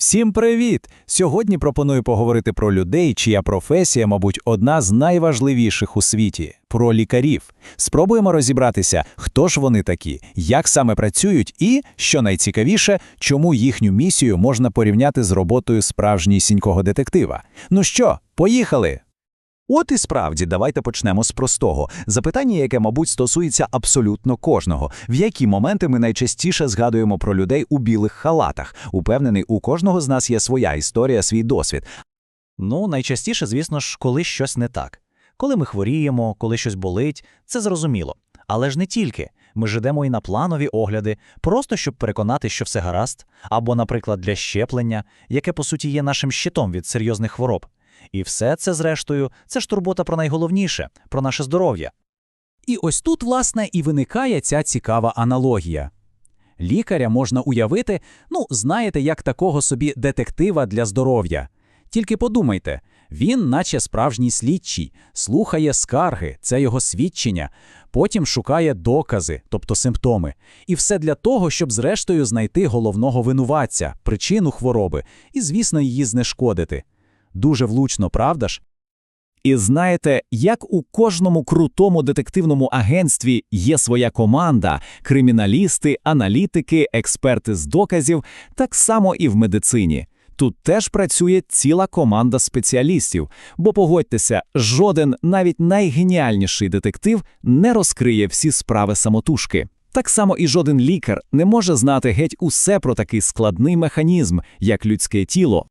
Всім привіт! Сьогодні пропоную поговорити про людей, чия професія, мабуть, одна з найважливіших у світі про лікарів. Спробуємо розібратися, хто ж вони такі, як саме працюють, і, що найцікавіше, чому їхню місію можна порівняти з роботою справжнісінького детектива. Ну що, поїхали! От і справді, давайте почнемо з простого запитання, яке, мабуть, стосується абсолютно кожного. В які моменти ми найчастіше згадуємо про людей у білих халатах? Упевнений, у кожного з нас є своя історія, свій досвід. Ну, найчастіше, звісно ж, коли щось не так. Коли ми хворіємо, коли щось болить, це зрозуміло. Але ж не тільки. Ми ж ідемо і на планові огляди, просто щоб переконати, що все гаразд, або, наприклад, для щеплення, яке по суті є нашим щитом від серйозних хвороб. І все це, зрештою, це ж турбота про найголовніше, про наше здоров'я. І ось тут, власне, і виникає ця цікава аналогія. Лікаря можна уявити, ну, знаєте, як такого собі детектива для здоров'я. Тільки подумайте, він, наче справжній слідчий, слухає скарги, це його свідчення, потім шукає докази, тобто симптоми. І все для того, щоб зрештою знайти головного винуватця, причину хвороби, і, звісно, її знешкодити. Дуже влучно, правда ж? І знаєте, як у кожному крутому детективному агентстві є своя команда, криміналісти, аналітики, експерти з доказів, так само і в медицині. Тут теж працює ціла команда спеціалістів, бо погодьтеся, жоден, навіть найгеніальніший детектив не розкриє всі справи самотужки. Так само і жоден лікар не може знати геть усе про такий складний механізм, як людське тіло.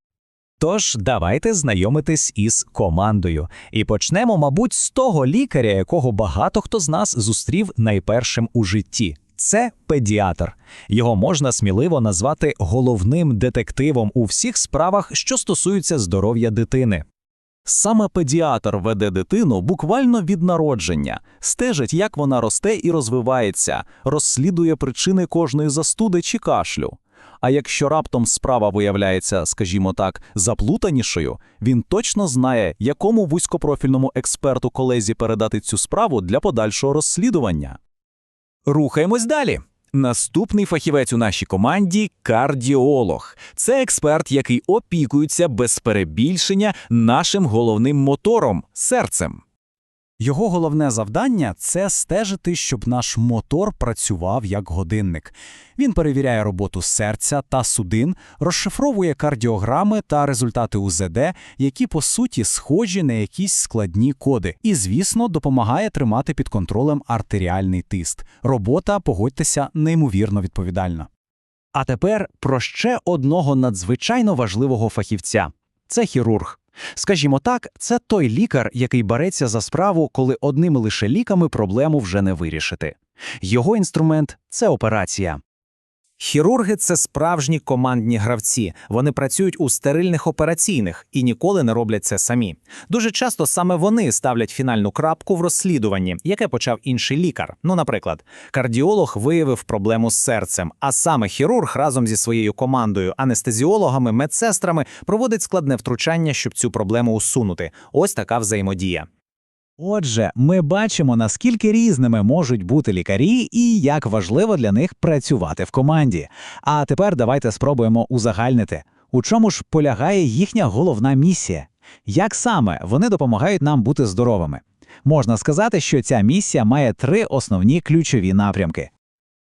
Тож давайте знайомитись із командою. І почнемо, мабуть, з того лікаря, якого багато хто з нас зустрів найпершим у житті. Це педіатр. Його можна сміливо назвати головним детективом у всіх справах, що стосуються здоров'я дитини. Саме педіатр веде дитину буквально від народження, стежить, як вона росте і розвивається, розслідує причини кожної застуди чи кашлю. А якщо раптом справа виявляється, скажімо так, заплутанішою, він точно знає, якому вузькопрофільному експерту колезі передати цю справу для подальшого розслідування. Рухаємось далі. Наступний фахівець у нашій команді кардіолог. Це експерт, який опікується без перебільшення нашим головним мотором серцем. Його головне завдання це стежити, щоб наш мотор працював як годинник. Він перевіряє роботу серця та судин, розшифровує кардіограми та результати УЗД, які по суті схожі на якісь складні коди, і, звісно, допомагає тримати під контролем артеріальний тиск. Робота, погодьтеся, неймовірно відповідальна. А тепер про ще одного надзвичайно важливого фахівця це хірург. Скажімо так, це той лікар, який береться за справу, коли одними лише ліками проблему вже не вирішити. Його інструмент це операція. Хірурги це справжні командні гравці. Вони працюють у стерильних операційних і ніколи не роблять це самі. Дуже часто саме вони ставлять фінальну крапку в розслідуванні, яке почав інший лікар. Ну, наприклад, кардіолог виявив проблему з серцем, а саме хірург разом зі своєю командою, анестезіологами, медсестрами проводить складне втручання, щоб цю проблему усунути. Ось така взаємодія. Отже, ми бачимо, наскільки різними можуть бути лікарі і як важливо для них працювати в команді. А тепер давайте спробуємо узагальнити, у чому ж полягає їхня головна місія, як саме вони допомагають нам бути здоровими. Можна сказати, що ця місія має три основні ключові напрямки.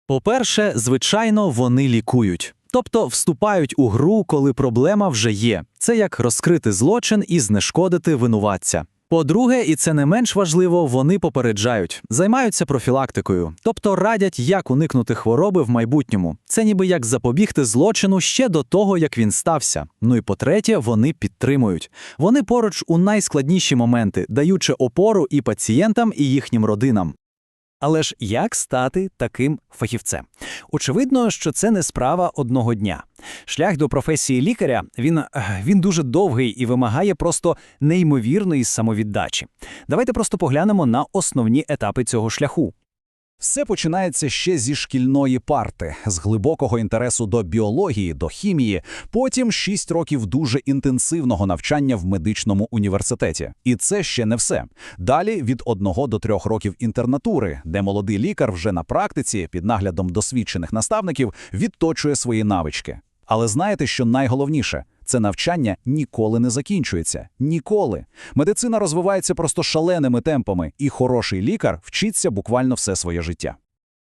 По-перше, звичайно, вони лікують. Тобто вступають у гру, коли проблема вже є. Це як розкрити злочин і знешкодити винуватця. По-друге, і це не менш важливо, вони попереджають, займаються профілактикою, тобто радять, як уникнути хвороби в майбутньому. Це ніби як запобігти злочину ще до того, як він стався. Ну і по-третє, вони підтримують. Вони поруч у найскладніші моменти, даючи опору і пацієнтам, і їхнім родинам. Але ж як стати таким фахівцем? Очевидно, що це не справа одного дня. Шлях до професії лікаря він, він дуже довгий і вимагає просто неймовірної самовіддачі. Давайте просто поглянемо на основні етапи цього шляху. Все починається ще зі шкільної парти, з глибокого інтересу до біології, до хімії, потім 6 років дуже інтенсивного навчання в медичному університеті. І це ще не все. Далі від 1 до 3 років інтернатури, де молодий лікар вже на практиці під наглядом досвідчених наставників відточує свої навички. Але знаєте, що найголовніше? Це навчання ніколи не закінчується. Ніколи. Медицина розвивається просто шаленими темпами, і хороший лікар вчиться буквально все своє життя.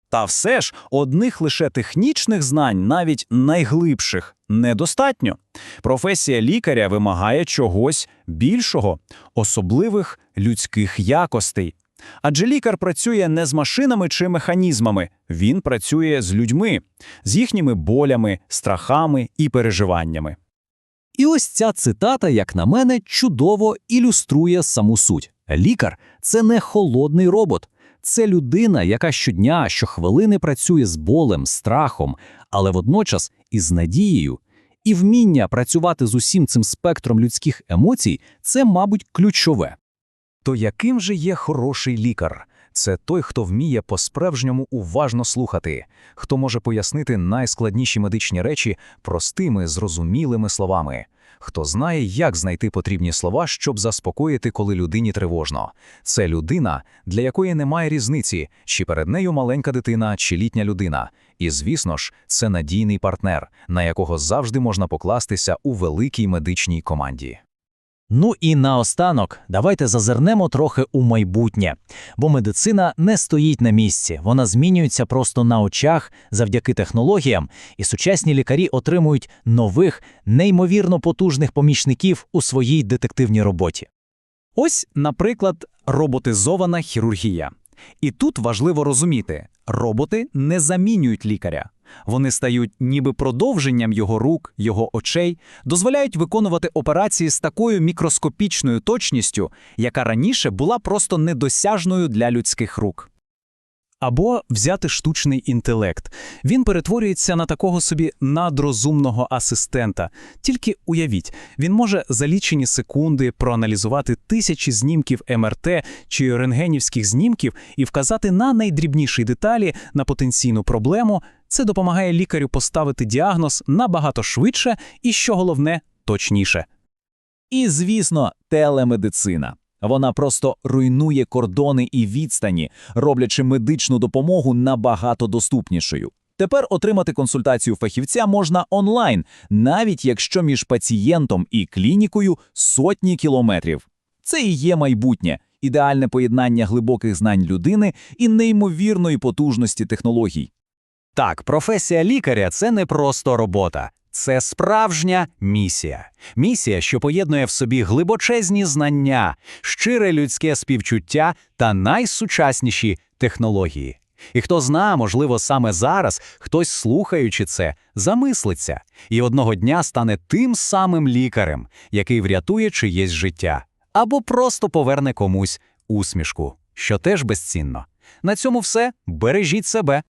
Та все ж одних лише технічних знань, навіть найглибших, недостатньо. Професія лікаря вимагає чогось більшого, особливих людських якостей. Адже лікар працює не з машинами чи механізмами, він працює з людьми, з їхніми болями, страхами і переживаннями. І ось ця цитата, як на мене, чудово ілюструє саму суть. Лікар це не холодний робот, це людина, яка щодня, щохвилини працює з болем, страхом, але водночас із надією. І вміння працювати з усім цим спектром людських емоцій це, мабуть, ключове. То яким же є хороший лікар? Це той, хто вміє по-справжньому уважно слухати, хто може пояснити найскладніші медичні речі простими, зрозумілими словами, хто знає, як знайти потрібні слова, щоб заспокоїти, коли людині тривожно. Це людина, для якої немає різниці, чи перед нею маленька дитина, чи літня людина. І, звісно ж, це надійний партнер, на якого завжди можна покластися у великій медичній команді. Ну і наостанок, давайте зазирнемо трохи у майбутнє, бо медицина не стоїть на місці, вона змінюється просто на очах завдяки технологіям, і сучасні лікарі отримують нових, неймовірно потужних помічників у своїй детективній роботі. Ось, наприклад, роботизована хірургія. І тут важливо розуміти, роботи не замінюють лікаря. Вони стають ніби продовженням його рук, його очей, дозволяють виконувати операції з такою мікроскопічною точністю, яка раніше була просто недосяжною для людських рук. Або взяти штучний інтелект. Він перетворюється на такого собі надрозумного асистента. Тільки уявіть, він може за лічені секунди проаналізувати тисячі знімків МРТ чи рентгенівських знімків і вказати на найдрібніші деталі на потенційну проблему. Це допомагає лікарю поставити діагноз набагато швидше і, що головне, точніше. І, звісно, телемедицина. Вона просто руйнує кордони і відстані, роблячи медичну допомогу набагато доступнішою. Тепер отримати консультацію фахівця можна онлайн, навіть якщо між пацієнтом і клінікою сотні кілометрів. Це і є майбутнє, ідеальне поєднання глибоких знань людини і неймовірної потужності технологій. Так, професія лікаря це не просто робота, це справжня місія. Місія, що поєднує в собі глибочезні знання, щире людське співчуття та найсучасніші технології. І хто зна, можливо, саме зараз хтось, слухаючи це, замислиться і одного дня стане тим самим лікарем, який врятує чиєсь життя, або просто поверне комусь усмішку, що теж безцінно. На цьому все. Бережіть себе.